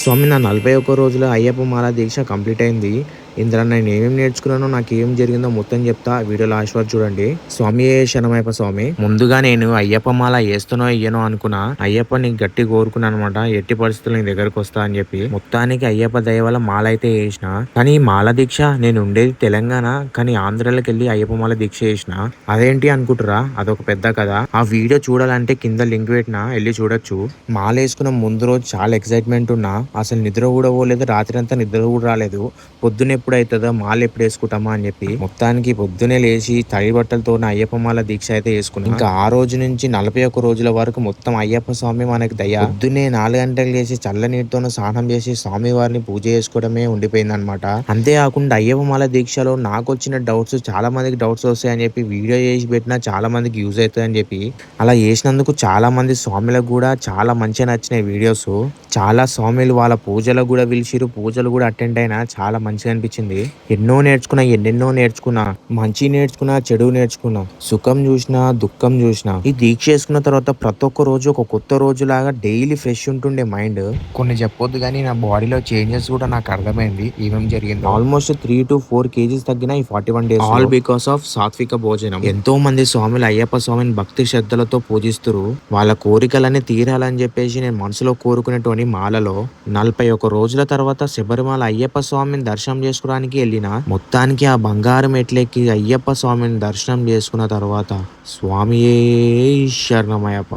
స్వామి నా నలభై ఒక్క రోజుల అయ్యప్ప మాల దీక్ష కంప్లీట్ అయింది. ఇందులో నేను ఏమేమి నేర్చుకున్నానో నాకు ఏం జరిగిందో మొత్తం చెప్తా. వీడియో లాస్ట్ వరకు చూడండి. స్వామి శరణమయ్యప్ప స్వామి? ముందుగా నేను అయ్యప్ప మాల వేస్తునో ఇయ్యనో అనుకున్నా. అయ్యప్పని గట్టి కోరుకున్నాను అనమాట ఎట్టి పరిస్థితులు నీ దగ్గరకు వస్తా అని చెప్పి. మొత్తానికి అయ్యప్ప దయ వల్ల మాల అయితే వేసిన. కానీ ఈ మాల దీక్ష నేను ఉండేది తెలంగాణ కానీ ఆంధ్రలోకి వెళ్ళి అయ్యప్ప మాల దీక్ష వేసిన అదేంటి అనుకుంటురా అదొక పెద్ద కథ. ఆ వీడియో చూడాలంటే కింద లింక్ పెట్టినా వెళ్ళి చూడొచ్చు. మాల వేసుకున్న ముందు రోజు చాలా ఎక్సైట్మెంట్ ఉన్నా. అసలు నిద్ర కూడా పోలేదు రాత్రి అంతా నిద్ర కూడా రాలేదు. పొద్దున ఎప్పుడు అవుతుందో మాల ఎప్పుడు వేసుకుంటామా అని చెప్పి మొత్తానికి పొద్దునే లేచి తడి బట్టలతో అయ్యప్ప మాల దీక్ష అయితే వేసుకున్నాం ఇంకా ఆ రోజు నుంచి నలభై ఒక్క రోజుల వరకు మొత్తం అయ్యప్ప స్వామి మనకి దయ. పొద్దునే నాలుగు గంటలు చేసి చల్ల నీటితో స్నానం చేసి స్వామి వారిని పూజ చేసుకోవడమే ఉండిపోయింది అనమాట అంతేకాకుండా అయ్యప్ప మాల దీక్షలో నాకు వచ్చిన డౌట్స్ చాలా మందికి డౌట్స్ వస్తాయని చెప్పి వీడియో చేసి పెట్టినా చాలా మందికి యూజ్ అవుతుందని చెప్పి అలా చేసినందుకు చాలా మంది స్వామిలకు కూడా చాలా మంచిగా నచ్చినాయి వీడియోస్. చాలా స్వామిలు వాళ్ళ పూజలకు కూడా పిలిచిరు పూజలు కూడా అటెండ్ అయినా చాలా మంచిగా అనిపించింది. ఎన్నో నేర్చుకున్నా ఎన్నెన్నో నేర్చుకున్నా మంచి నేర్చుకున్నా చెడు నేర్చుకున్నా సుఖం చూసినా దుఃఖం చూసినా ఈ దీక్ష చేసుకున్న తర్వాత ప్రతి ఒక్క రోజు ఒక కొత్త రోజు లాగా డైలీ ఫ్రెష్ ఉంటుండే మైండ్ కొన్ని చెప్పొద్దు కానీ నా బాడీలో చేంజెస్ కూడా నాకు అర్థమైంది. ఏమేం జరిగింది. Almost three to four kgs తగ్గిన ఈ forty one days all because of సాత్విక భోజనం. ఎంతో మంది స్వాములు అయ్యప్ప స్వామిని భక్తి శ్రద్ధలతో పూజిస్తురు వాళ్ళ కోరికలన్నీ తీరాలని చెప్పేసి నేను మనసులో కోరుకునేటువంటి మాలలో నలభై ఒక రోజుల తర్వాత శబరిమల అయ్యప్ప స్వామిని దర్శనం చేసుకోవడానికి వెళ్ళిన మొత్తానికి ఆ బంగారం ఎట్లెక్కి అయ్యప్ప స్వామిని దర్శనం చేసుకున్న తర్వాత స్వామియే శరణమయ్యప్ప